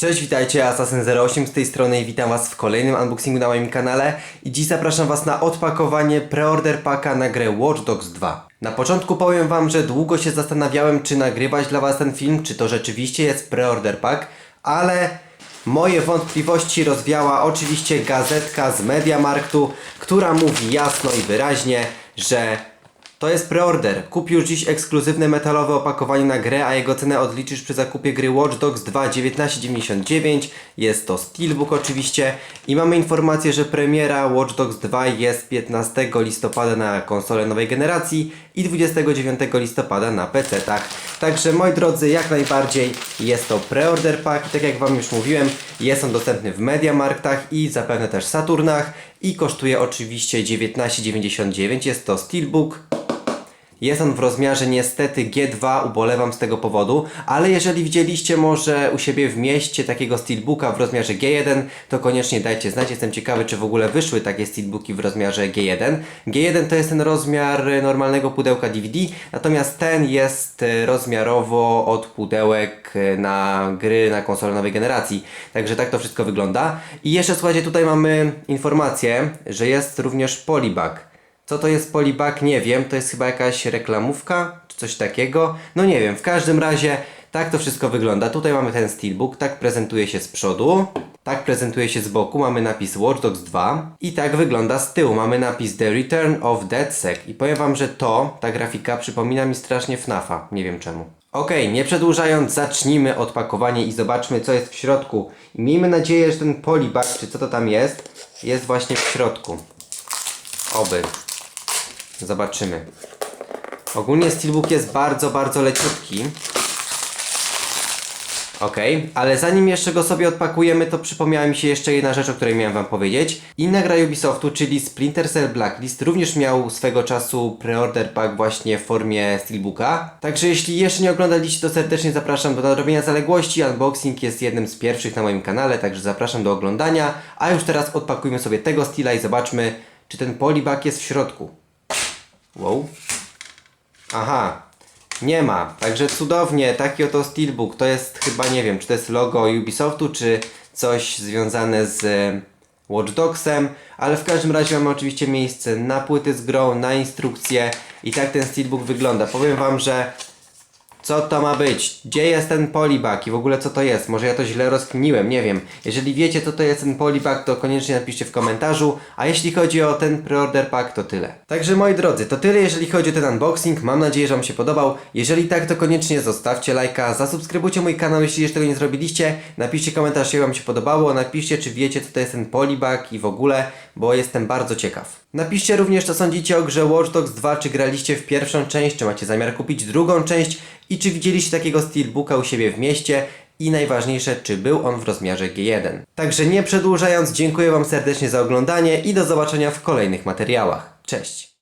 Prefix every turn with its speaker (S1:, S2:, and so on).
S1: Cześć, witajcie, Assassin08 z tej strony i witam Was w kolejnym unboxingu na moim kanale i dziś zapraszam Was na odpakowanie preorder paka na grę Watch Dogs 2. Na początku powiem Wam, że długo się zastanawiałem, czy nagrywać dla Was ten film, czy to rzeczywiście jest preorder pack, ale moje wątpliwości rozwiała oczywiście gazetka z Mediamarktu, która mówi jasno i wyraźnie, że to jest preorder. Kup już dziś ekskluzywne metalowe opakowanie na grę, a jego cenę odliczysz przy zakupie gry Watch Dogs 2 19,99. Jest to Steelbook oczywiście i mamy informację, że premiera Watch Dogs 2 jest 15 listopada na konsole nowej generacji i 29 listopada na PC-tach. Także moi drodzy, jak najbardziej jest to preorder pack i tak jak Wam już mówiłem, jest on dostępny w Mediamarktach i zapewne też Saturnach i kosztuje oczywiście 19,99. Jest to Steelbook. Jest on w rozmiarze niestety G2, ubolewam z tego powodu, ale jeżeli widzieliście może u siebie w mieście takiego steelbooka w rozmiarze G1, to koniecznie dajcie znać. Jestem ciekawy, czy w ogóle wyszły takie steelbooki w rozmiarze G1. G1 to jest ten rozmiar normalnego pudełka DVD, natomiast ten jest e, rozmiarowo od pudełek e, na gry na konsolę nowej generacji. Także tak to wszystko wygląda. I jeszcze słuchajcie, tutaj mamy informację, że jest również polybag. Co to jest polibag? Nie wiem. To jest chyba jakaś reklamówka czy coś takiego. No nie wiem. W każdym razie tak to wszystko wygląda. Tutaj mamy ten steelbook. Tak prezentuje się z przodu. Tak prezentuje się z boku. Mamy napis Watch Dogs 2. I tak wygląda z tyłu. Mamy napis The Return of DeadSec. I powiem wam, że to, ta grafika przypomina mi strasznie FNAFa. Nie wiem czemu. Okej, nie przedłużając, zacznijmy odpakowanie i zobaczmy co jest w środku. Miejmy nadzieję, że ten polibag, czy co to tam jest, jest właśnie w środku. Oby. Zobaczymy. Ogólnie Steelbook jest bardzo, bardzo leciutki. Ok, ale zanim jeszcze go sobie odpakujemy, to przypomniała mi się jeszcze jedna rzecz, o której miałem Wam powiedzieć. Inna gra Ubisoftu, czyli Splinter Cell Blacklist, również miał swego czasu preorder pack właśnie w formie Steelbooka. Także jeśli jeszcze nie oglądaliście, to serdecznie zapraszam do nadrobienia zaległości. Unboxing jest jednym z pierwszych na moim kanale, także zapraszam do oglądania. A już teraz odpakujmy sobie tego Steela i zobaczmy, czy ten polybag jest w środku. Wow. Aha, nie ma. Także cudownie, taki oto Steelbook. To jest chyba, nie wiem, czy to jest logo Ubisoftu, czy coś związane z e, Watch Dogsem, ale w każdym razie mamy oczywiście miejsce na płyty z grą, na instrukcje i tak ten Steelbook wygląda. Powiem Wam, że co to ma być? Gdzie jest ten polibag i w ogóle co to jest? Może ja to źle rozkminiłem, nie wiem. Jeżeli wiecie co to jest ten polibag, to koniecznie napiszcie w komentarzu. A jeśli chodzi o ten preorder pack, to tyle. Także moi drodzy, to tyle jeżeli chodzi o ten unboxing. Mam nadzieję, że Wam się podobał. Jeżeli tak, to koniecznie zostawcie lajka, zasubskrybujcie mój kanał, jeśli jeszcze tego nie zrobiliście. Napiszcie komentarz, jak Wam się podobało. Napiszcie, czy wiecie co to jest ten polibag i w ogóle, bo jestem bardzo ciekaw. Napiszcie również, co sądzicie o grze Watch Dogs 2, czy graliście w pierwszą część, czy macie zamiar kupić drugą część i czy widzieliście takiego steelbooka u siebie w mieście i najważniejsze, czy był on w rozmiarze G1. Także nie przedłużając, dziękuję Wam serdecznie za oglądanie i do zobaczenia w kolejnych materiałach. Cześć!